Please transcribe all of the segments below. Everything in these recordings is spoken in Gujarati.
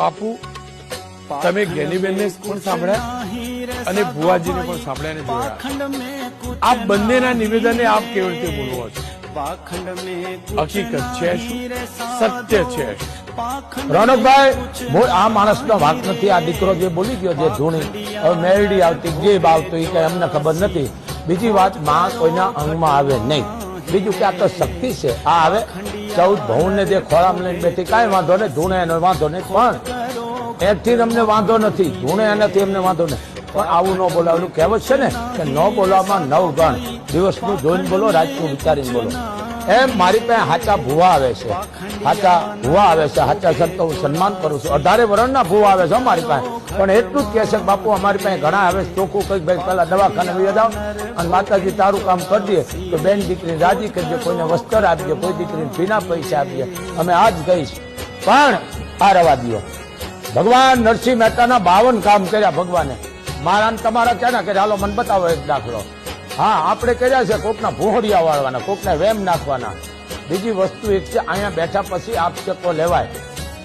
બાપુ, તમે જ્ઞાનીબેનને પણ સાંભળ્યા? અને ભુવાજીને પણ સાંભળ્યા જોયા? આ બંનેના નિવેદને આપ કેવી રીતે બોલવો છો? હકીકત છે સત્ય છે રોનકભાઈ આ માણસનો વાત નથી. આ દીકરો જે બોલી ગયો, જે ધૂણી હવે મેરડી આવતી, ગેબ આવતો એ કઈ અમને ખબર નથી. બીજી વાત, માં કોઈના અંગમાં આવે નહીં. બીજું કે આ તો શક્તિ છે. આ આવે ચૌદ ભવન ને જે ખોળામાં લઈને બેઠી, કાંઈ વાંધો નહીં, ધૂણે એનો વાંધો નહીં, પણ એથી અમને વાંધો નથી. ધૂણે એનાથી અમને વાંધો નહીં. પણ આવું ન બોલાવેલું કહેવત છે ને, કે ન બોલવામાં નવ ગણ. દિવસનું જોઈને બોલો, રાતનું વિચારીને બોલો. એમ મારી પાસે હાચા ભૂવા આવે છે. હાચા ભૂવા આવે છે. હાચા સંતો હું સન્માન કરું છું. અઢારે વરણના ભૂવા આવે છે મારી પાસે. પણ એટલું જ કહે છે બાપુ, અમારી પાસે ઘણા આવે છે. ચોખ્ખું કંઈક ભાઈ પેલા દવાખાને લઈ જાઓ અને માતાજી, તારું કામ કરી દે તો બેન દીકરી રાજી કરજે. કોઈને વસ્ત્ર આપજે, કોઈ દીકરીને ભીના પૈસા આપજે. અમે આજ કહીશ પણ આ રવા દો ભગવાન નરસિંહ મહેતાના બાવન કામ કર્યા ભગવાને. મારા ને તમારા ક્યાં કર્યા? હાલો, મને બતાવો એક દાખલો. હા, આપણે કર્યા છે કોકના ભોહરિયા વાળવાના, કોકને વેમ નાખવાના. બીજી વસ્તુ એક છે, અહીંયા બેઠા પછી આપશકો લેવાય.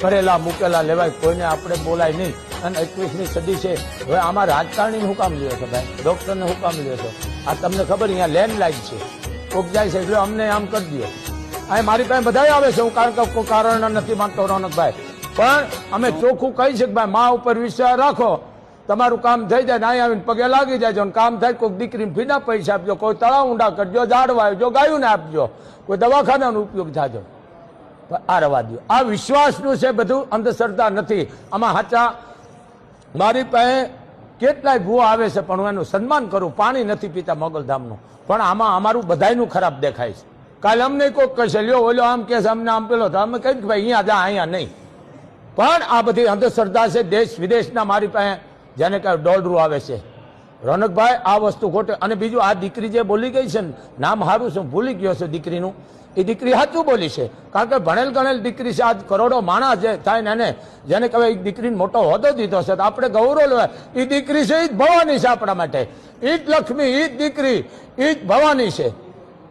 કરેલા, મૂકેલા લેવાય, કોઈને આપણે બોલાય નહીં. અને એકવીસમી સદી છે, હવે આમાં રાજકારણી હું કામ લ્યો છો ભાઈ? ડોક્ટરને હું કામ લ્યો છો? આ તમને ખબર અહીંયા લેન્ડલાઇન છે. કોક જાય છે, એટલે અમને આમ કરી દો અહીં મારી પાસે બધા આવે છે, હું કારણ કે કોઈ કારણ નથી માનતો, રોનકભાઈ. પણ અમે ચોખ્ખું કહી કે ભાઈ, મા ઉપર વિશ્વાસ રાખો. તમારું કામ થઈ જાય નાય આવીને પગે લાગી જાય કામ થાય કોઈક દીકરીને ભીના પૈસા આપજો, કોઈ તળાવ ઊંડા કરજો ઝાડ વાવજો ગાયોને આપજો, કોઈ દવાખાનાનો ઉપયોગ થાજો. આ રવા દો આ વિશ્વાસનું છે બધું અંધશ્રદ્ધા નથી. આમાં હાચા, મારી પાસે કેટલાય ભૂવા આવે છે પણ હું એનું સન્માન કરું, પાણી નથી પીતા મોગલધામનું. પણ આમાં અમારું બધાયનું ખરાબ દેખાય છે. કાલે અમને કોઈક કહેશે, લ્યો, ઓલો આમ કહેશે અમને આમ પેલો તો અમે કહીએ કે ભાઈ, અહીંયા જા, અહીંયા નહીં. પણ આ બધી અંધશ્રદ્ધા છે, દેશ વિદેશના મારી પાસે જેને કહે દોડરું આવે છે. રોનકભાઈ, આ વસ્તુ ખોટે. અને બીજું, આ દીકરી જે બોલી ગઈ છે ને, નામ હારું છે, ભૂલી ગયો છે દીકરીનું. એ દીકરી સાચું બોલી છે. કારણ કે ભણેલ ગણેલ દીકરી છે, આજ કરોડો માણસ જે થાય ને એને, જેને કહેવાય એ દીકરીને મોટો હોદો દીધો છે, તો આપણે ગૌરવ લેવાય. એ દીકરી છે એ જ ભવાની છે આપણા માટે. એ જ લક્ષ્મી એ જ દીકરી એ જ ભવાની છે.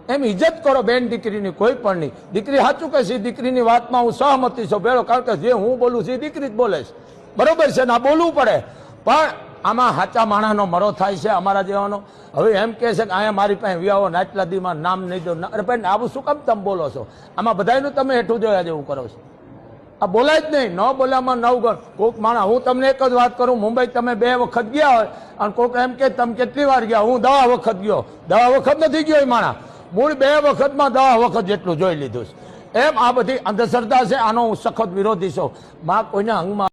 એમ ઇજ્જત કરો બેન દીકરીની, કોઈ પણ નહીં. દીકરી સાચું કહે છે દીકરીની વાતમાં હું સહમતી છું. ભેળો, કારણ કે જે હું બોલું છું એ દીકરી જ બોલે છે. બરોબર છે ના? બોલવું પડે. પણ આમાં સાચા માણસનો મરો થાય છે અમારા જેવાનો. હવે એમ કહે છે કે અહીંયા મારી પાસે વ્યાવો ને આટલા દીમાં નામ નહીં દો. અરે ભાઈ, આવું શું કામ તમે બોલો છો? આમાં બધાયનું તમે હેઠું જોયા જેવું કરો છો. આ બોલાય જ નહીં. ન બોલ્યામાં નવ ગણ. કોક માણસ, હું તમને એક જ વાત કરું, મુંબઈ તમે બે વખત ગયા હોય, અને કોક એમ કે તમે કેટલી વાર ગયા? હું દવા વખત ગયો. દવા વખત નથી ગયો એ માણસ. મૂળ બે વખતમાં દવા વખત જેટલું જોઈ લીધું છે. એમ આ બધી અંધશ્રદ્ધા છે, આનો હું સખત વિરોધી છું. માં કોઈના અંગમાં